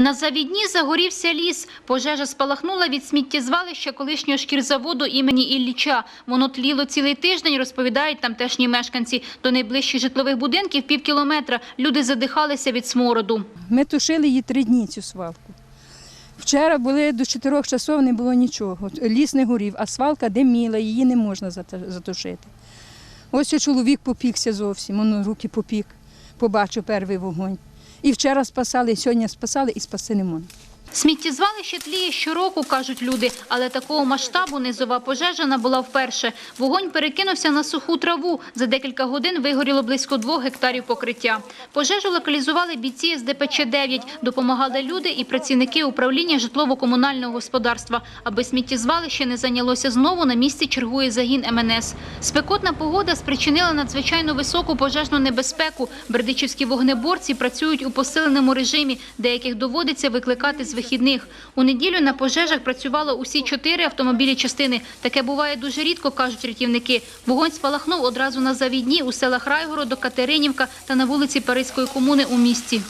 На завідні загорівся ліс. Пожежа спалахнула від сміттєзвалища колишнього шкірзаводу імені Ілліча. Воно тліло цілий тиждень, розповідають тамтешні мешканці. До найближчих житлових будинків пів кілометра. Люди задихалися від смороду. Ми тушили її три дні, цю свалку. Вчора були до 4 часов, не було нічого. Ліс не горів, а свалка диміла, її не можна затушити. Ось чоловік попікся зовсім, воно руки попік, побачив перший вогонь. І вчора спасали, і сьогодні спасали, і спаси не можна. Сміттєзвалище тліє щороку, кажуть люди, але такого масштабу низова пожежа набула вперше. Вогонь перекинувся на суху траву. За декілька годин вигоріло близько двох гектарів покриття. Пожежу локалізували бійці з ДПЧ-9. Допомагали люди і працівники управління житлово-комунального господарства. Аби сміттєзвалище не зайнялося знову, на місці чергує загін МНС. Спекотна погода спричинила надзвичайно високу пожежну небезпеку. Бердичівські вогнеборці працюють у посиленому режимі, деяких доводиться викликати з вихідних. У неділю на пожежах працювало усі чотири автомобілі частини. Таке буває дуже рідко, кажуть рятівники. Вогонь спалахнув одразу на завідні у селах Райгороду, Катеринівка та на вулиці Паризької комуни у місті.